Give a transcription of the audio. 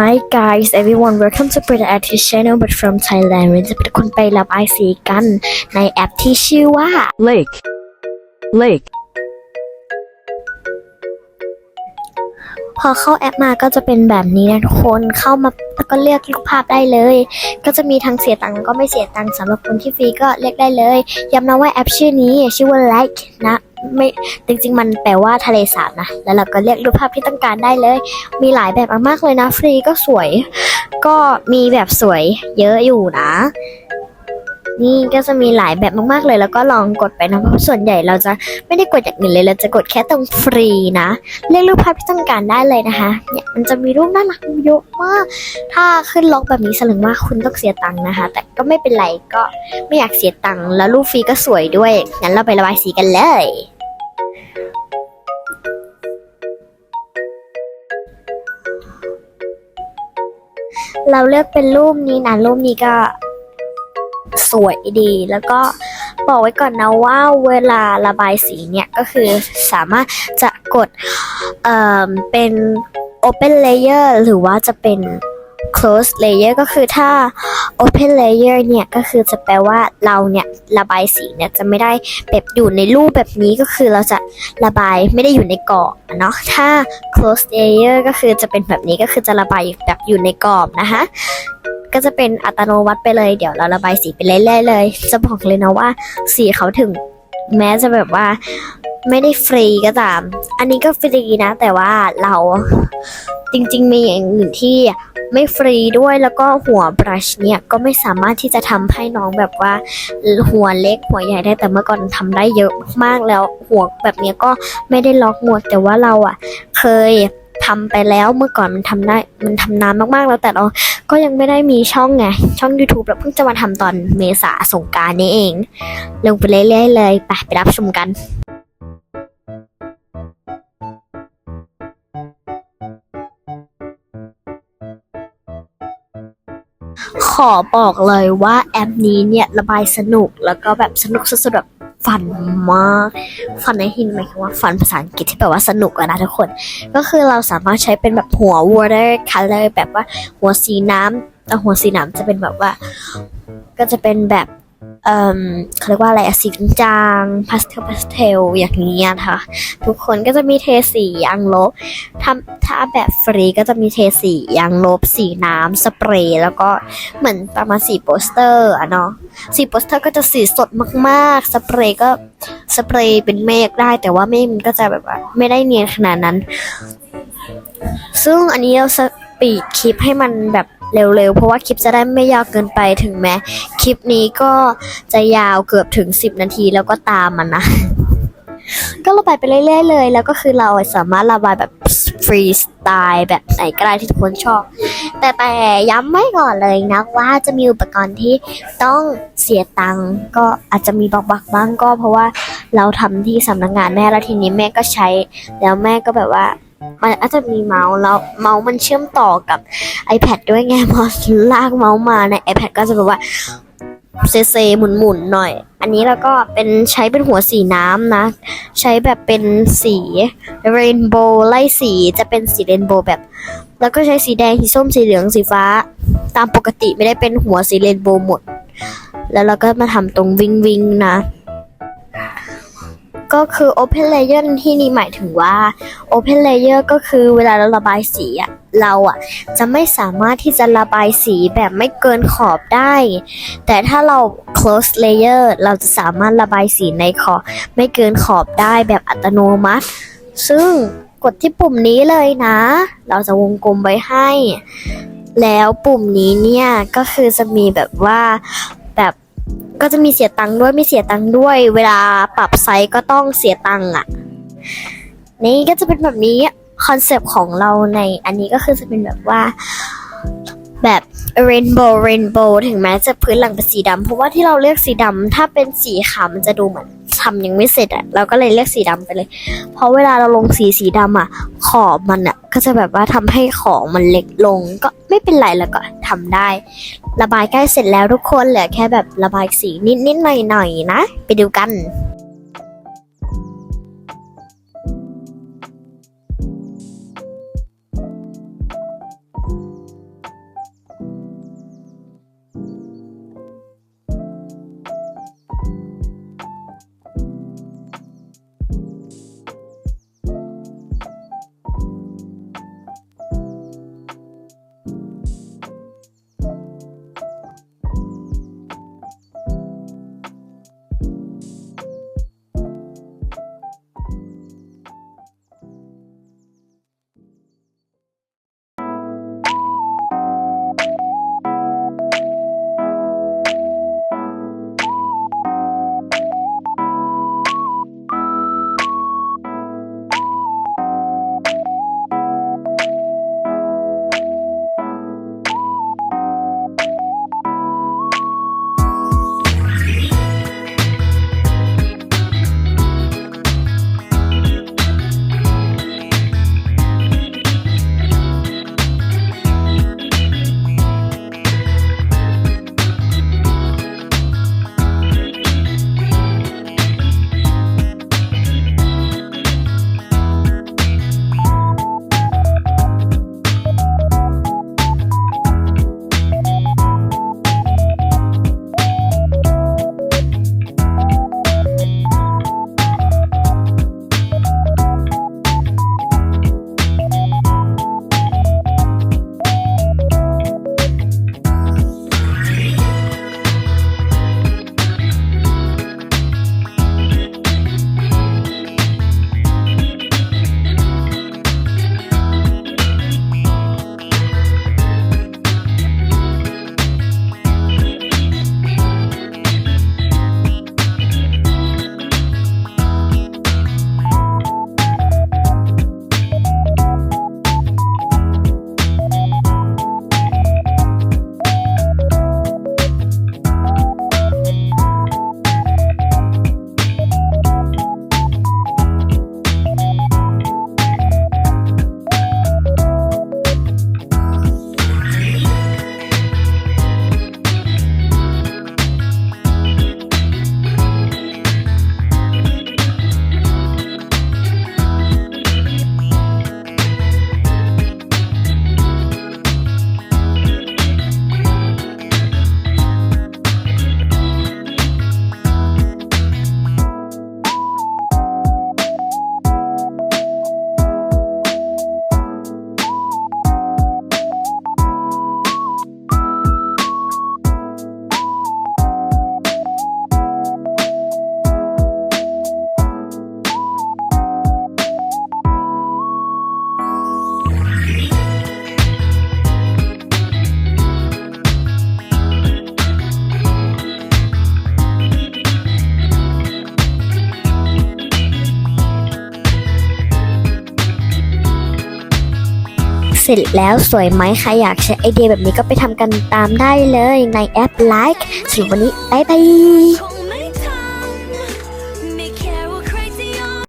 Hi guys everyone welcome to Brita Artist Channel but from Thailand เราจะเป็นคนไประบายสีกันในแอปที่ชื่อว่า lake, lake, พอเข้าแอปมาก็จะเป็นแบบนี้นะทุกคนเข้ามาแล้วก็เลือกรูปภาพได้เลย ก็จะมีทั้งเสียตังค์แล้วก็ไม่เสียตังค์สำหรับคนที่ฟรีก็เลือกได้เลยย้ำนะว่าแอปชื่อนี้ชื่อว่า Like นะ ไม่จริงๆ มันแปลว่าทะเลสาบนะ แล้วเราก็เลือกรูปภาพที่ต้องการได้เลย มีหลายแบบมากๆเลยนะ ฟรีก็สวย ก็มีแบบสวยเยอะอยู่นะ นี่ก็จะมีหลายแบบมากๆเลย แล้วก็ลองกดไปนะ เพราะส่วนใหญ่เราจะไม่ได้กดอย่างอื่นเลย เราจะกดแค่ตรงฟรีนะ เลือกรูปภาพที่ต้องการได้เลยนะคะ เนี่ยมันจะมีรูปน่ารักเยอะมาก ถ้าขึ้นล็อกแบบนี้แสดงว่าคุณต้องเสียตังค์นะคะ แต่ก็ไม่เป็นไรก็ไม่อยากเสียตังค์ แล้วรูปฟรีก็สวยด้วย งั้นเราไประบายสีกันเลย เราเลือกเป็นรูปนี้นะรูปนี้ก็สวยดีแล้วก็บอกไว้ก่อนนะว่าเวลาระบายสีเนี่ย ก็คือสามารถจะกดเอ่อเป็น open layer หรือว่าจะเป็น close layer ก็คือถ้า open layer เนี่ยก็คือจะแปลว่าเราเนี่ยระบายสีเนี่ยจะไม่ได้แบบอยู่ในรูปแบบนี้ก็คือเราจะระบายไม่ได้อยู่ในกรอบเนาะถ้า close layer ก็คือจะเป็นแบบนี้ก็คือจะระบายแบบอยู่ในกรอบนะคะก็จะเป็นอัตโนมัติไปเลยเดี๋ยวเราระบายสีไปเรื่อยๆเลย จะบอกเลยนะว่าสีเขาถึงแม้จะแบบว่าไม่ได้ฟรีก็ตาม อันนี้ก็ฟรีนะ แต่ว่าเราจริงๆมีอย่างอื่นที่ ไม่ฟรีด้วยแล้วก็หัวบรัชเนี่ยก็ไม่สามารถที่จะทำให้น้องแบบว่าหัวเล็กหัวใหญ่ได้แต่เมื่อก่อนทำได้เยอะมากแล้วหัวแบบนี้ก็ไม่ได้ล็อกหมดแต่ว่าเราอะ เคยทำไปแล้วเมื่อก่อนมันทำได้มันทำนานมากๆแล้วแต่เราก็ยังไม่ได้มีช่องไงช่อง YouTube แล้วเพิ่งจะมาทำตอนเมษาสงการนี้เอง ลงไปเรื่อยๆเลยไปไปรับชมกัน ขอบอกเลยว่าแอปนี้เนี่ยระบายสนุกแล้วก็แบบสนุกสุดๆแบบฝันมากฝันในหินหมายความว่าฝันภาษาอังกฤษที่แปลว่าสนุกอะนะทุกคน ก็คือเราสามารถใช้เป็นแบบหัว water color แบบว่าหัวสีน้ำแต่หัวสีน้ำจะเป็นแบบว่า ก็จะเป็นแบบ เอ่อเขาเรียกว่าอะไรสีจางพาสเทลพาสเทลอย่างนี้ยนะคะทุกคนก็จะมีเทสียางลบถ้าถ้าแบบฟรีก็จะมีเทสียางลบ สีน้ำสเปรย์แล้วก็เหมือนประมาณสีโปสเตอร์อะเนาะสีโปสเตอร์ก็จะสีสดมากๆ สเปรย์ก็สเปรย์เป็นเมฆได้ แต่ว่าเมฆมันก็จะแบบว่าไม่ได้เนียนขนาดนั้น ซึ่งอันนี้เราสปีดคลิปให้มันแบบ เร็วๆ เพราะว่าคลิปจะได้ไม่ยาวเกินไปถึงแม้คลิปนี้ก็จะยาวเกือบถึง 10 นาทีแล้วก็ตามมันนะ ก็ระบายไปเรื่อยๆเลย แล้วก็คือเราสามารถระบายแบบฟรีสไตล์แบบไหนก็ได้ที่ทุกคนชอบ แต่แต่ย้ำไว้ก่อนเลยนะว่าจะมีอุปกรณ์ที่ต้องเสียตังก็อาจจะมีบักๆบ้างก็เพราะว่าเราทำที่สำนักงานแม่แล้วทีนี้แม่ก็ใช้ แล้วแม่ก็แบบว่า มันอาจจะมีเมาส์แล้วเมาส์มันเชื่อมต่อกับ iPad ด้วยไงพอลากเมาส์มาใน iPad ก็จะแบบว่าเซเซหมุนหมุนๆหน่อย อันนี้แล้วก็เป็นใช้เป็นหัวสีน้ำนะ ใช้แบบเป็นสีเรนโบว์ไล่สีจะเป็นสีเรนโบว์แบบ แล้วก็ใช้สีแดงสีส้มสีเหลืองสีฟ้า ตามปกติไม่ได้เป็นหัวสีเรนโบว์หมด แล้วเราก็มาทำตรงวิงวิงนะ ก็คือ Open Layer ที่นี้หมายถึงว่า Open Layer ก็คือเวลาเราระบายสีอะเราอะจะไม่สามารถที่จะระบายสีแบบไม่เกินขอบได้ แต่ถ้าเรา Close Layer เราจะสามารถระบายสีในขอบไม่เกินขอบได้แบบอัตโนมัติ ซึ่งกดที่ปุ่มนี้เลยนะ เราจะวงกลมไว้ให้ แล้วปุ่มนี้เนี่ยก็คือจะมีแบบว่าแบบ ก็จะมีเสียตังค์ด้วยไม่เสียตังค์ด้วย เวลาปรับไซส์ก็ต้องเสียตังค์อะ นี่ก็จะเป็นแบบนี้คอนเซปต์ของเราในอันนี้ก็คือจะเป็นแบบว่าแบบ rainbow rainbow ถึงแม้จะพื้นหลังเป็นสีดำเพราะว่าที่เราเลือกสีดำถ้าเป็นสีขาวมันจะดูเหมือน ทำยังไม่เสร็จอะเราก็เลยเลือกสีดำไปเลย เพราะเวลาเราลงสีสีดำอะ ขอบมันอะก็จะแบบว่าทำให้ของมันเล็กลง ก็ไม่เป็นไรแล้วก็ทำได้ ระบายใกล้เสร็จแล้วทุกคนเหลือแค่แบบระบายสีนิดๆหน่อยๆนะ ไปดูกัน เสร็จแล้วสวยไหมใครอยากใช้ไอเดียแบบนี้ก็ไปทำกันตามได้เลยในแอป Like สำหรับวันนี้บ๊ายบาย